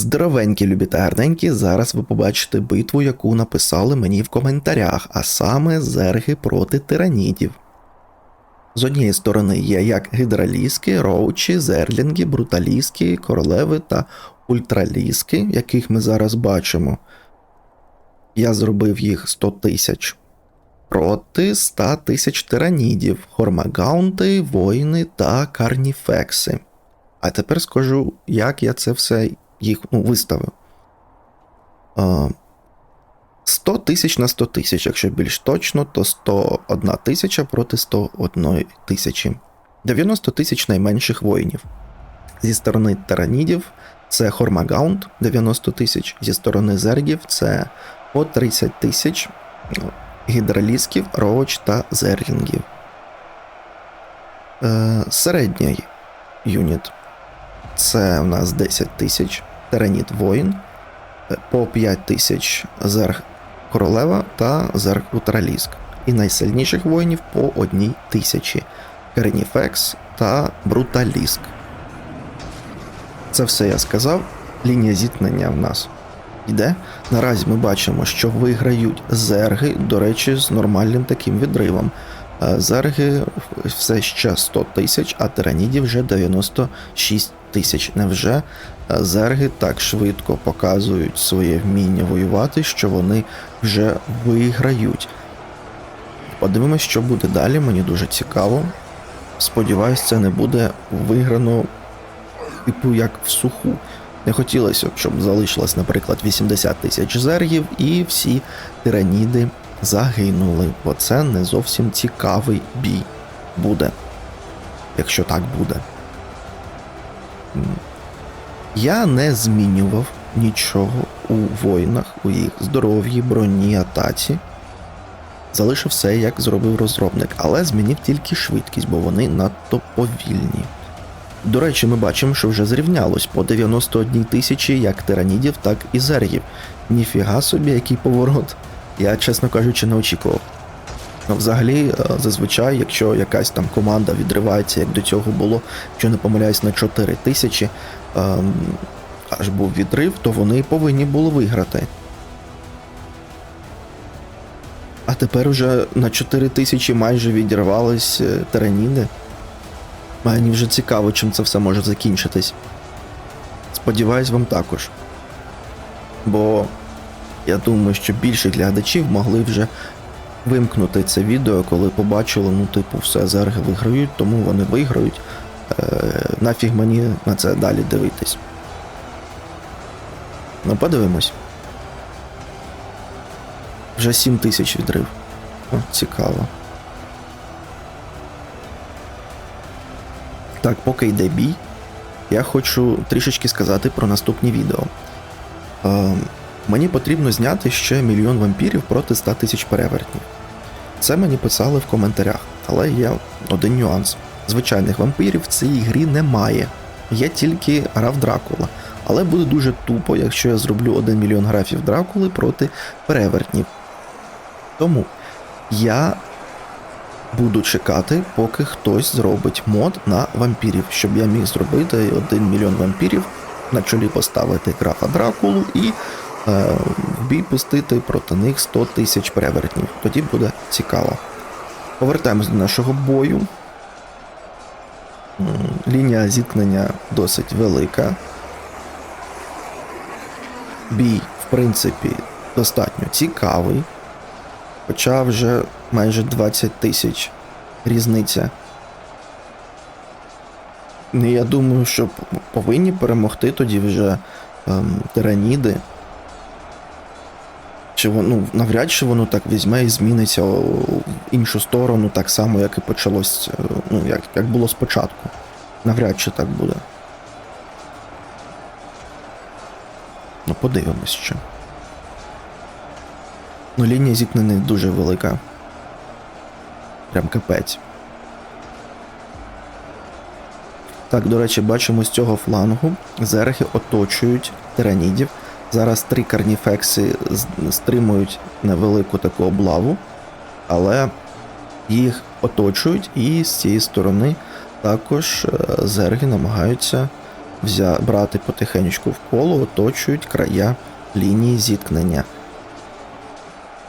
Здоровенькі, любі та гарненькі, зараз ви побачите битву, яку написали мені в коментарях, а саме зерги проти тиранідів. З однієї сторони є як гідраліски, роучі, зерлінги, бруталіски, королеви та ультраліски, яких ми зараз бачимо. Я зробив їх 100 тисяч. Проти 100 тисяч тиранідів, хормагаунти, воїни та карніфекси. А тепер скажу, як я це все їх ну, виставив. 100 тисяч на 100 тисяч, якщо більш точно, то 101 тисяча проти 101 тисячі. 90 тисяч найменших воїнів. Зі сторони таранідів це Хормагаунд 90 тисяч, зі сторони зергів це по 30 тисяч гідралісків, роуч та зерлінгів. Е, середній юніт це у нас 10 тисяч Тераніт воїн, е, по 5 тисяч зерг королева та зерг утраліск. І найсильніших воїнів по 1 тисячі Керніфекс та Бруталіск. Це все я сказав. Лінія зіткнення в нас йде. Наразі ми бачимо, що виграють зерги, до речі, з нормальним таким відривом. Зерги все ще 100 тисяч, а тиранідів вже 96 тисяч. Невже зерги так швидко показують своє вміння воювати, що вони вже виграють? Подивимось, що буде далі. Мені дуже цікаво. Сподіваюсь, це не буде виграно, типу, як в суху. Не хотілося б, щоб залишилось, наприклад, 80 тисяч зергів, і всі тираніди загинули, бо це не зовсім цікавий бій буде, якщо так буде. Я не змінював нічого у воїнах, у їх здоров'ї, броні, атаці. Залишив все, як зробив розробник, але змінив тільки швидкість, бо вони надто повільні. До речі, ми бачимо, що вже зрівнялось по 91 тисячі як тиранідів, так і зергів. Ніфіга собі, який поворот. Я, чесно кажучи, не очікував. Ну, взагалі, е, зазвичай, якщо якась там команда відривається, як до цього було, якщо не помиляюсь, на 4 тисячі, ем, аж був відрив, то вони повинні були виграти. А тепер уже на 4 тисячі майже відірвались е. Мені вже цікаво, чим це все може закінчитись. Сподіваюсь, вам також. Бо я думаю, що більше глядачів могли вже вимкнути це відео, коли побачили, ну, типу, все, зерги виграють, тому вони виграють. Е, нафіг мені на це далі дивитись. Ну, подивимось. Вже 7 тисяч відрив. О, цікаво. Так, поки йде бій, я хочу трішечки сказати про наступні відео. Е, мені потрібно зняти ще мільйон вампірів проти 100 тисяч перевертнів. Це мені писали в коментарях, але є один нюанс. Звичайних вампірів в цій грі немає. Є тільки граф Дракула. Але буде дуже тупо, якщо я зроблю 1 мільйон графів Дракули проти перевертнів. Тому я буду чекати, поки хтось зробить мод на вампірів, щоб я міг зробити 1 мільйон вампірів, на чолі поставити графа Дракулу і в бій пустити проти них 100 тисяч перевертнів. Тоді буде цікаво. Повертаємось до нашого бою. Лінія зіткнення досить велика. Бій, в принципі, достатньо цікавий. Хоча вже майже 20 тисяч різниця. Ну, Я думаю, що повинні перемогти тоді вже ем, тираніди. Чи ну, навряд чи воно так візьме і зміниться в іншу сторону, так само, як і почалось, е, ну, як, як було спочатку. Навряд чи так буде. Ну, подивимось ще. Ну, лінія зіткнення дуже велика. Прям капець. Так, до речі, бачимо з цього флангу. Зерги оточують тиранідів. Зараз три карніфекси стримують невелику таку облаву, але їх оточують, і з цієї сторони також е, зерги намагаються взя... брати потихеньку в коло, оточують края лінії зіткнення.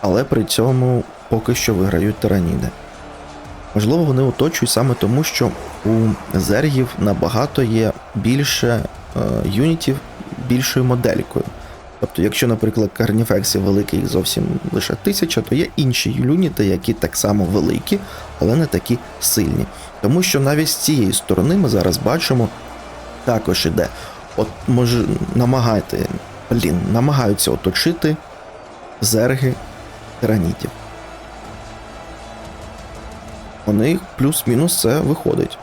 Але при цьому поки що виграють тираніди. Можливо, вони оточують саме тому, що у зергів набагато є більше е, юнітів більшою моделькою. Тобто, якщо, наприклад, карніфексі великий їх зовсім лише тисяча, то є інші юніти, які так само великі, але не такі сильні. Тому що навіть з цієї сторони ми зараз бачимо, також іде. От може намагайте, блін, намагаються оточити зерги тиранітів. У них плюс-мінус це виходить.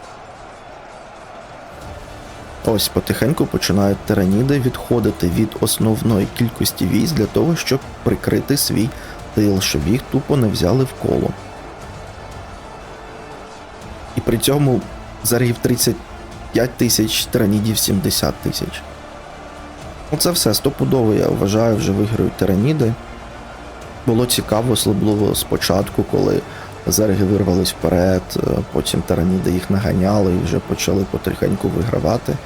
Ось потихеньку починають тираніди відходити від основної кількості військ для того, щоб прикрити свій тил, щоб їх тупо не взяли в коло. І при цьому заргів 35 тисяч, тиранідів 70 тисяч. Ну це все стопудово, я вважаю, вже виграють тираніди. Було цікаво, особливо спочатку, коли зерги вирвались вперед, е, потім тараніди їх наганяли і вже почали потихеньку вигравати.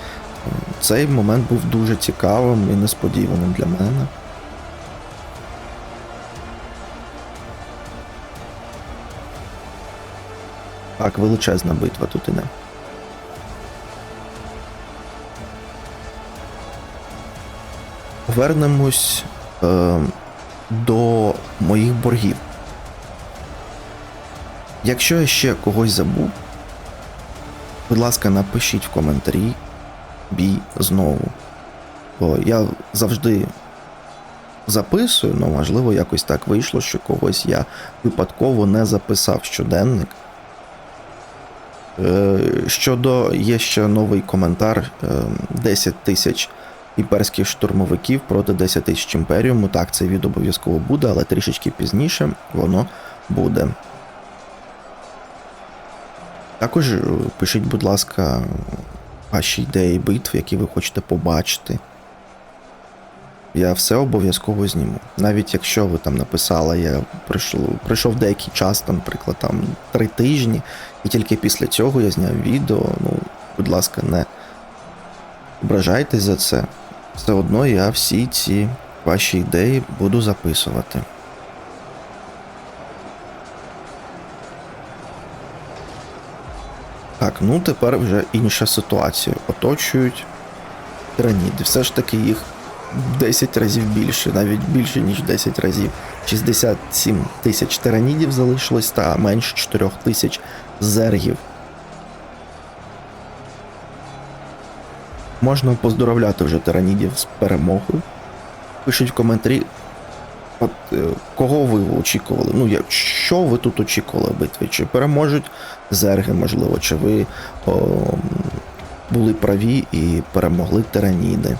Цей момент був дуже цікавим і несподіваним для мене. Так, величезна битва тут іде. Повернемось е, до моїх боргів. Якщо я ще когось забув, будь ласка, напишіть в коментарі бій знову. Бо я завжди записую, але можливо якось так вийшло, що когось я випадково не записав щоденник. Е, Щодо є ще новий коментар: е, 10 тисяч імперських штурмовиків проти 10 тисяч імперіуму. Так, цей від обов'язково буде, але трішечки пізніше воно буде. Також е, пишіть, будь ласка, ваші ідеї битв, які ви хочете побачити. Я все обов'язково зніму. Навіть якщо ви там написали, я прийшов, прийшов деякий час, там, наприклад, там три тижні, і тільки після цього я зняв відео. Ну, будь ласка, не ображайтесь за це. Все одно я всі ці ваші ідеї буду записувати. Так, ну тепер вже інша ситуація. Оточують тираніди. Все ж таки їх 10 разів більше, навіть більше, ніж 10 разів. 67 тисяч тиранідів залишилось та менше 4 тисяч зергів. Можна поздоровляти вже тиранідів з перемогою. Пишіть в коментарі, от е, кого ви очікували? Ну, як, що ви тут очікували битві? Чи переможуть зерги, можливо, чи ви о, були праві і перемогли тираніди?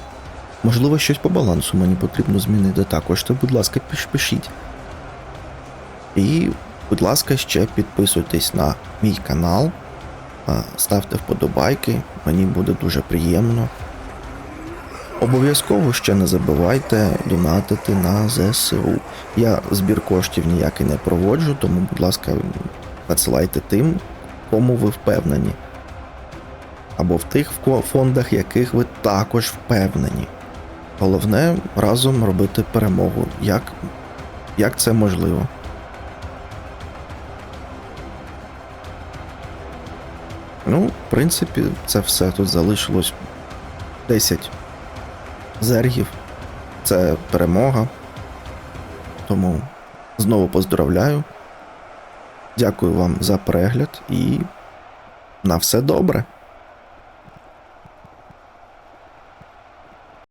Можливо, щось по балансу мені потрібно змінити також, то, будь ласка, пиш- пишіть. І, будь ласка, ще підписуйтесь на мій канал, ставте вподобайки, мені буде дуже приємно. Обов'язково ще не забувайте донатити на ЗСУ. Я збір коштів ніякий не проводжу, тому, будь ласка, надсилайте тим, кому ви впевнені. Або в тих фондах, яких ви також впевнені. Головне разом робити перемогу. Як, як це можливо? Ну, в принципі, це все тут залишилось 10 зергів. Це перемога. Тому знову поздравляю. Дякую вам за перегляд і на все добре.